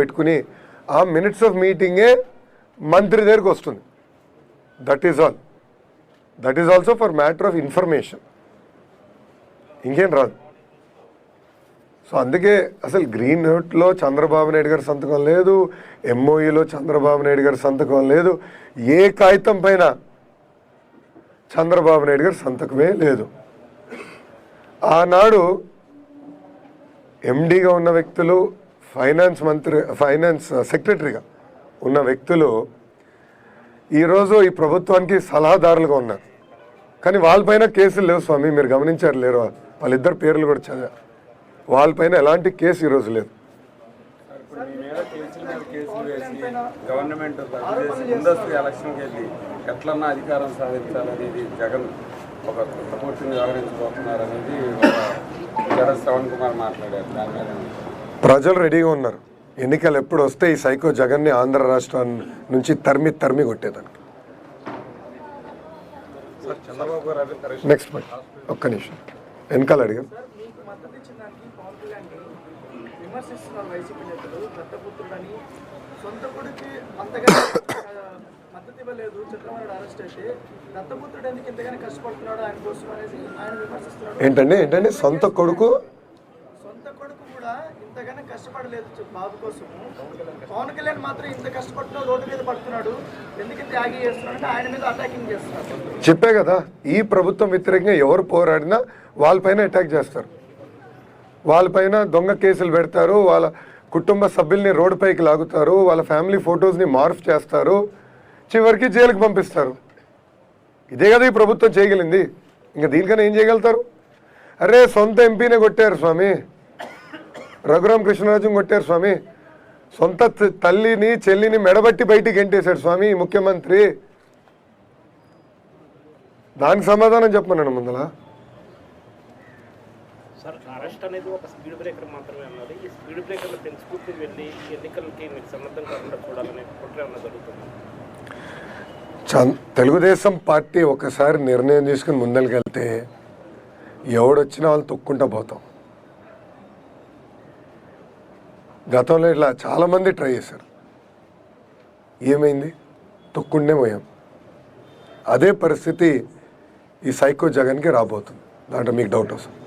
పెట్టుకుని ఆ minutes of మీటింగే మంత్రి దగ్గరికి వస్తుంది. That is all that is also for matter of information ఇంకేం రాదు. సో అందుకే అసలు గ్రీన్ నోట్లో చంద్రబాబు నాయుడు గారి సంతకం లేదు ఎంఓఈలో చంద్రబాబు నాయుడు గారి సంతకం లేదు ఏ కాగితం పైన చంద్రబాబు నాయుడు గారి సంతకమే లేదు. ఆనాడు ఎండీగా ఉన్న వ్యక్తులు ఫైనాన్స్ మంత్రి ఫైనాన్స్ సెక్రటరీగా ఉన్న వ్యక్తులు ఈరోజు ఈ ప్రభుత్వానికి సలహాదారులుగా ఉన్నారు. కానీ వాళ్ళపైన కేసులు లేవు స్వామి మీరు గమనించారు లేరు. వాళ్ళిద్దరు పేర్లు కూడా చదివా. వాళ్ళపైన ఎలాంటి కేసు ఈరోజు లేదు. గవర్నమెంట్ ముందస్తు ఎలక్షన్కి వెళ్ళి ఎట్లన్నా అధికారం సాధించాలనేది జగన్ ఒక శ్రవణ్ కుమార్ మాట్లాడారు. దాని మీద ప్రజలు రెడీగా ఉన్నారు. ఎన్నికలు ఎప్పుడు వస్తే ఈ సైకో జగన్ని ఆంధ్ర రాష్ట్రం నుంచి తరిమి తరిమి కొట్టేదానికి. నెక్స్ట్ పాయింట్ ఒక్క నిమిషం. వెనకాల అడిగాం సార్ మీకు మద్దతు ఇచ్చిన దానికి పవన్ కళ్యాణ్ని విమర్శిస్తున్నారు వైసీపీ నేతలు దత్తపుత్రుడని సొంత కొడుకు అంతగా ఆ, మద్దతు ఇవ్వలేదు. చంద్రబాబు అరెస్ట్ అయితే దత్తపుత్రుడు ఎందుకు ఇంతగానే కష్టపడుతున్నాడు ఆయన కోసం అనేసి ఆయన విమర్శిస్తున్నాడు. ఏంటండి ఏంటండి? సొంత కొడుకు కూడా కష్టపడలేదు బాబు కోసం పవన్ కళ్యాణ్ మాత్రం ఇంత కష్టపడుతున్నాడు రోడ్డు మీద పడుతున్నాడు. ఎందుకు త్యాగి చేస్తున్నాడు ఆయన మీద అటాకింగ్ చేస్తున్నాడు చెప్పే కదా ఈ ప్రభుత్వం వ్యతిరేకంగా ఎవరు పోరాడినా వాళ్ళపైన అటాక్ చేస్తారు. వాళ్ళపైన దొంగ కేసులు పెడతారు వాళ్ళ కుటుంబ సభ్యుల్ని రోడ్డుపైకి లాగుతారు వాళ్ళ ఫ్యామిలీ ఫొటోస్ని మార్ఫ్ చేస్తారు చివరికి జైలుకి పంపిస్తారు. ఇదే కదా ఈ ప్రభుత్వం చేయగలిగింది ఇంకా దీనికన్నా ఏం చేయగలుగుతారు? అరే సొంత ఎంపీనే కొట్టారు స్వామి. రఘురామ కృష్ణరాజుని కొట్టారు స్వామి. సొంత తల్లిని చెల్లిని మెడబట్టి బయటికి గెంటేశాడు స్వామి ముఖ్యమంత్రి. దానికి సమాధానం చెప్పమన్నాను ముందల. సార్ అరెస్ట్ అనేది ఒక స్పీడ్ బ్రేకర్ మాత్రమే అన్నది. ఈ స్పీడ్ బ్రేకర్లు పెంచుకుంటూ వెళ్ళి ఎన్నికలకి మీకు సన్నద్ధం కాకుండా చూడాలనే కుట్ర ఏమన్నా జరుగుతుంది? చం- తెలుగుదేశం పార్టీ ఒకసారి నిర్ణయం తీసుకుని ముందరికెళ్తే ఎవడొచ్చినా వాళ్ళు తొక్కుంటా పోతాం. గతంలో ఇట్లా చాలామంది ట్రై చేశారు. ఏమైంది? తొక్కుండే పోయాం. అదే పరిస్థితి ఈ సైకో జగన్కి రాబోతుంది. దాంట్లో మీకు డౌట్ వస్తుంది.